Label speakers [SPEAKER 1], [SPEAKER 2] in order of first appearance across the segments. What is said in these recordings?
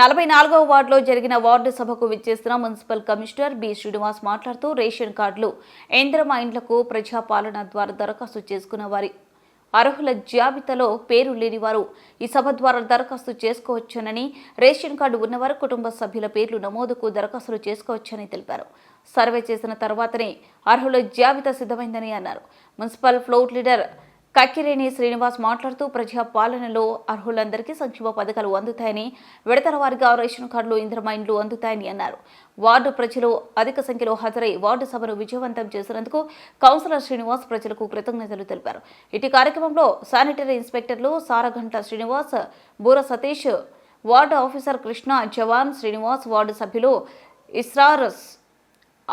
[SPEAKER 1] నలభై నాలుగవ వార్డులో జరిగిన వార్డు సభకు విచ్చేసిన మున్సిపల్ కమిషనర్ బి శ్రీనివాస్ మాట్లాడుతూ రేషన్ కార్డులు ఇంద్రమ మైండ్లకు ప్రజాపాలన ద్వారా దరఖాస్తు చేసుకున్న వారి అర్హుల జాబితాలో పేరు లేని వారు ఈ సభ ద్వారా దరఖాస్తు చేసుకోవచ్చునని రేషన్ కార్డు ఉన్నవారు కుటుంబ సభ్యుల పేర్లు నమోదుకు దరఖాస్తులు చేసుకోవచ్చని తెలిపారు. సర్వే చేసిన తర్వాతనే అర్హుల జాబితా సిద్ధమైందని అన్నారు. Municipal floor leader Kakkireni Srinivas మాట్లాడుతూ ప్రజా పాలనలో అర్హులందరికీ సంక్షేమ పథకాలు అందుతాయని విడతల వారిగా రేషన్ కార్డులు ఇంద్రమ ఇండ్లు అందుతాయని అన్నారు. వార్డు ప్రజలు అధిక సంఖ్యలో హాజరై వార్డు సభను విజయవంతం చేసినందుకు కౌన్సిలర్ శ్రీనివాస్ ప్రజలకు కృతజ్ఞతలు తెలిపారు. ఇటు కార్యక్రమంలో sanitary ఇన్స్పెక్టర్లు Saraghanta Srinivas Boora Satish ward officer Krishna జవాన్ శ్రీనివాస్ వార్డు సభ్యులు ఇస్రారస్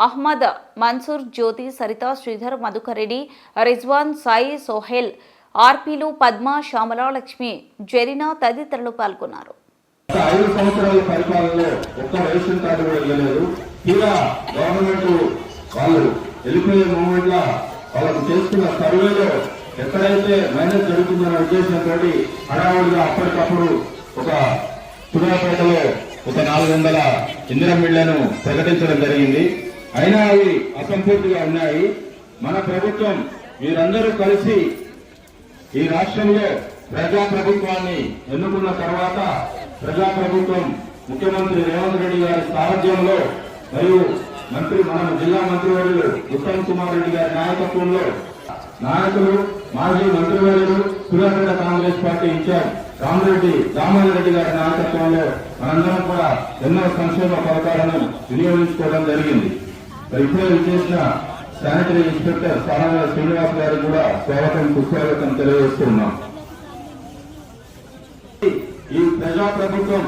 [SPEAKER 1] అహ్మద్ మన్సూర్ జ్యోతి సరిత శ్రీధర్ మధుకర్ రెడ్డి రిజ్వాన్ సాయి సోహెల్ ఆర్పీలు పద్మ శ్యామల లక్ష్మి జెరీనా తదితరులు పాల్గొన్నారు.
[SPEAKER 2] ఐదు సంవత్సరాల పరిపాలనలో ఒక్క రేషన్ కార్డు కూడా ఇవ్వలేదు. తీరా గవర్నమెంట్ వాళ్ళు వెళ్ళిపోయే మూమెంట్ లా వాళ్ళకు సర్వేలో ఎక్కడైతే మైనస్ జరుగుతుందన్న ఉద్దేశంతో హడావుడిగా అప్పటికప్పుడు ఒక తుడాపేటలో ఒక నాలుగు వందల ఇందిరం మిళ్ళను ప్రకటించడం జరిగింది. అయినా అవి అసంపూర్తిగా ఉన్నాయి. మన ప్రభుత్వం వీరందరూ కలిసి ఈ రాష్ట్రంలో ప్రజా ప్రభుత్వాన్ని ఎన్నుకున్న తర్వాత ప్రజా ప్రభుత్వం ముఖ్యమంత్రి రేవంత్ రెడ్డి గారి సారథ్యంలో మరియు మంత్రి మన జిల్లా మంత్రివర్యులు ఉత్తమ్ కుమార్ రెడ్డి గారి నాయకత్వంలో నాయకులు మాజీ మంత్రివర్యులు Suryapet Congress party incharge Ramareddy Damodar Reddy గారి నాయకత్వంలో మనందరం కూడా ఎన్నో సంక్షేమ పథకాలను వినియోగించుకోవడం జరిగింది. మరి ఇప్పుడే విచ్చేసిన శానిటరీ ఇన్స్పెక్టర్ సారంగ శ్రీనివాస్ గారికి కూడా స్వాగతం సుస్వాగతం తెలియజేస్తున్నాం ఈ ప్రజా ప్రభుత్వం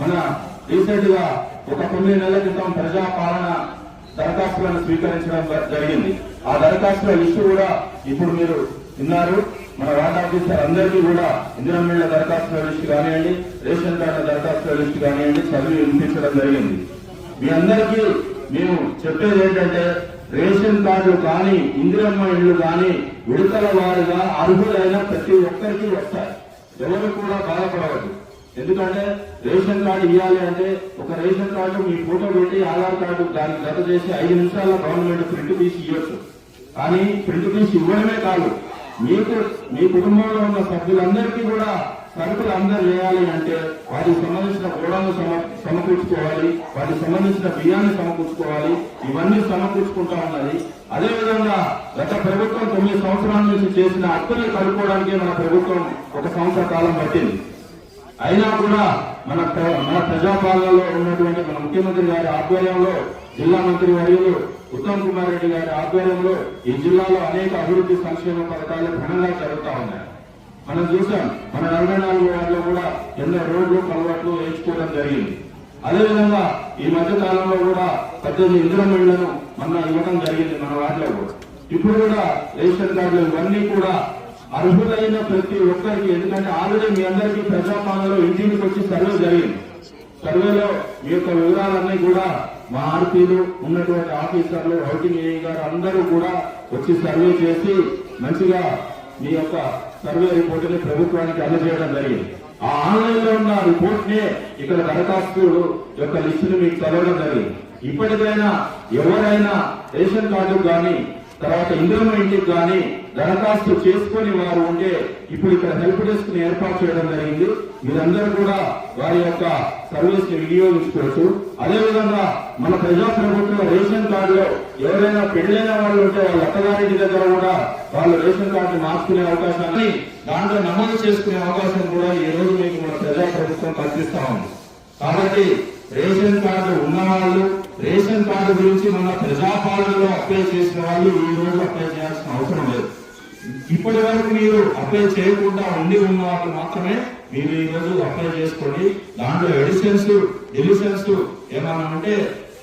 [SPEAKER 2] మన రీసెంట్గా ఒక తొమ్మిది నెలల క్రితం ప్రజా పాలన దరఖాస్తులను స్వీకరించడం జరిగింది. ఆ దరఖాస్తుల లిస్టు కూడా ఇప్పుడు మీరు విన్నారు. మన వార్డ్ ఆఫీసర్ అందరికీ కూడా ఇందిరమిళ్ళ దరఖాస్తుల లిస్టు కానివ్వండి రేషన్ కార్డుల దరఖాస్తుల లిస్టు కానివ్వండి చదువు వినిపించడం జరిగింది. మీ అందరికీ మేము చెప్పేది ఏంటంటే రేషన్ కార్డు కానీ ఇందిరమ్మ ఇల్లు కానీ విడతల వారుగా అర్హులైన ప్రతి ఒక్కరికి వస్తాయి ఎవరు కూడా బాధపడవద్దు. ఎందుకంటే రేషన్ కార్డు ఇవ్వాలి అంటే ఒక రేషన్ కార్డు మీ ఫోటో పెట్టి ఆధార్ కార్డు దానికి జత చేసి ఐదు నిమిషాల్లో గవర్నమెంట్ ప్రింట్ తీసి ఇవ్వచ్చు కానీ ప్రింట్ తీసి ఇవ్వడమే కాదు మీకు మీ కుటుంబంలో ఉన్న సభ్యులందరికీ కూడా సరుకులు అందరు వేయాలి అంటే వాటికి సంబంధించిన గోడలను సమ సమకూర్చుకోవాలి వాటికి సంబంధించిన బియ్యాన్ని సమకూర్చుకోవాలి ఇవన్నీ సమకూర్చుకుంటా ఉన్నది. అదేవిధంగా గత ప్రభుత్వం తొమ్మిది సంవత్సరాల నుంచి చేసిన అప్పులు కలుపుకోవడానికే మన ప్రభుత్వం ఒక సంవత్సర కాలం పట్టింది. అయినా కూడా మన ప్ర- మన ప్రజాపాలనలో ఉన్నటువంటి మన ముఖ్యమంత్రి గారి ఆధ్వర్యంలో జిల్లా మంత్రి వర్యులు ఉత్తమ్ కుమార్ రెడ్డి గారి ఆధ్వర్యంలో ఈ జిల్లాలో అనేక అభివృద్ధి సంక్షేమ పథకాలు ఘనంగా జరుగుతూ ఉన్నాయి. మనం చూసాం మన నలభై నాలుగు వార్డులో కూడా ఎన్నో రోడ్లు కలవట్లు వేయించుకోవడం జరిగింది. అదేవిధంగా ఈ మధ్య కాలంలో కూడా పద్దెనిమిది ఇందిరం ఇళ్ళను మన ఇవ్వడం జరిగింది మన వార్డులో కూడా. ఇప్పుడు కూడా రేషన్ కార్డులు ఇవన్నీ కూడా అర్హులైన ప్రతి ఒక్కరికి ఎందుకంటే ఆల్రెడీ మీ అందరికీ ప్రజాపాలనలో ఇంటికి వచ్చి సర్వే జరిగింది. సర్వేలో మీ యొక్క వివరాలన్నీ కూడా మా ఆర్పీలు ఉన్నటువంటి ఆఫీసర్లు హౌసింగ్ ఏఈ గారు అందరూ కూడా వచ్చి సర్వే చేసి మంచిగా మీ యొక్క సర్వే రిపోర్ట్ని ప్రభుత్వానికి అందజేయడం జరిగింది. ఆ ఆన్లైన్లో ఉన్న రిపోర్ట్ని ఇక్కడ దరఖాస్తు యొక్క లిస్ట్ని మీకు చదవడం జరిగింది. ఇప్పటికైనా ఎవరైనా రేషన్ కార్డు కానీ తర్వాత ఇందులో ఇంటికి కానీ దరఖాస్తు చేసుకుని వారు ఉంటే ఇప్పుడు ఇక్కడ హెల్ప్ డెస్క్ని ఏర్పాటు చేయడం జరిగింది. మీరందరూ కూడా వారి యొక్క సర్వీస్ని వినియోగించుకోవచ్చు. అదేవిధంగా మన ప్రజా ప్రభుత్వ రేషన్ కార్డులో ఎవరైనా పెళ్ళైన వాళ్ళు ఉంటే వాళ్ళ అత్తగారింటి దగ్గర కూడా వాళ్ళు రేషన్ కార్డు మార్చుకునే అవకాశాన్ని దాంట్లో నమోదు చేసుకునే అవకాశం కూడా ఈ రోజు మీకు మన ప్రజా ప్రభుత్వం కల్పిస్తా ఉంది. కాబట్టి రేషన్ కార్డు ఉన్నవాళ్ళు రేషన్ కార్డు గురించి మన ప్రజాపాలనలో అప్లై చేసిన వాళ్ళు ఈ రోజు అప్లై చేయాల్సిన అవసరం లేదు. ఇప్పటి వరకు మీరు అప్లై చేయకుండా ఉండి ఉన్న వాళ్ళు మాత్రమే మీరు ఈ రోజు అప్లై చేసుకోండి దాంట్లో ఎడిషన్స్ డిలిషన్స్ ఏమైనా ఉంటే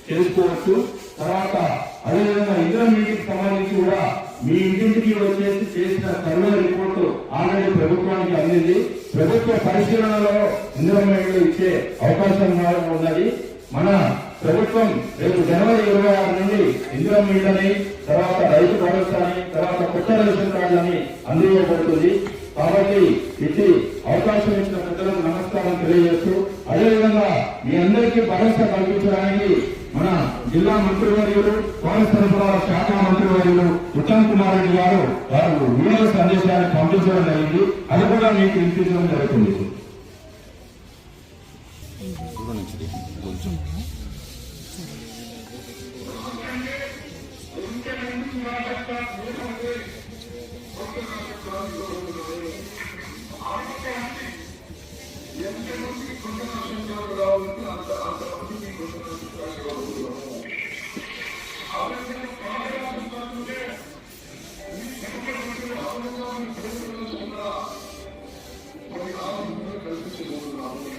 [SPEAKER 2] చేసుకోవచ్చు. తర్వాత అదేవిధంగా ఇంటర్మీడియట్ సంబంధించి కూడా మీ ఇంటింటికి వచ్చేసి చేసిన సర్వే రిపోర్టు ఆల్రెడీ ప్రభుత్వానికి అందింది. ప్రభుత్వ పరిశీలనలో ఇందిరా ఇచ్చే అవకాశం ఉన్నది. మన ప్రభుత్వం రేపు జనవరి ఇరవై ఆరు నుండి ఇందిరా మీటని తర్వాత రైతు భరోసాని తర్వాత కొత్త రేషన్ కార్డులని అందివ్వబడుతుంది కాబట్టి ఇది అవకాశం ఇచ్చిన ప్రజలకు నమస్కారం తెలియజేస్తూ అదేవిధంగా మీ అందరికీ భరోసా కల్పించడానికి మన జిల్లా మంత్రివర్యులు పౌర సరఫరాల శాఖ మంత్రివర్యులు ఉత్తమ్ కుమార్ రెడ్డి గారు వారు వీడియో సందేశాన్ని పంపించడం జరిగింది. అది కూడా మీకు వినిపించడం జరుగుతుంది.
[SPEAKER 3] 성령을 부르는 순간 저희 마음을 결핍이 모두 나오니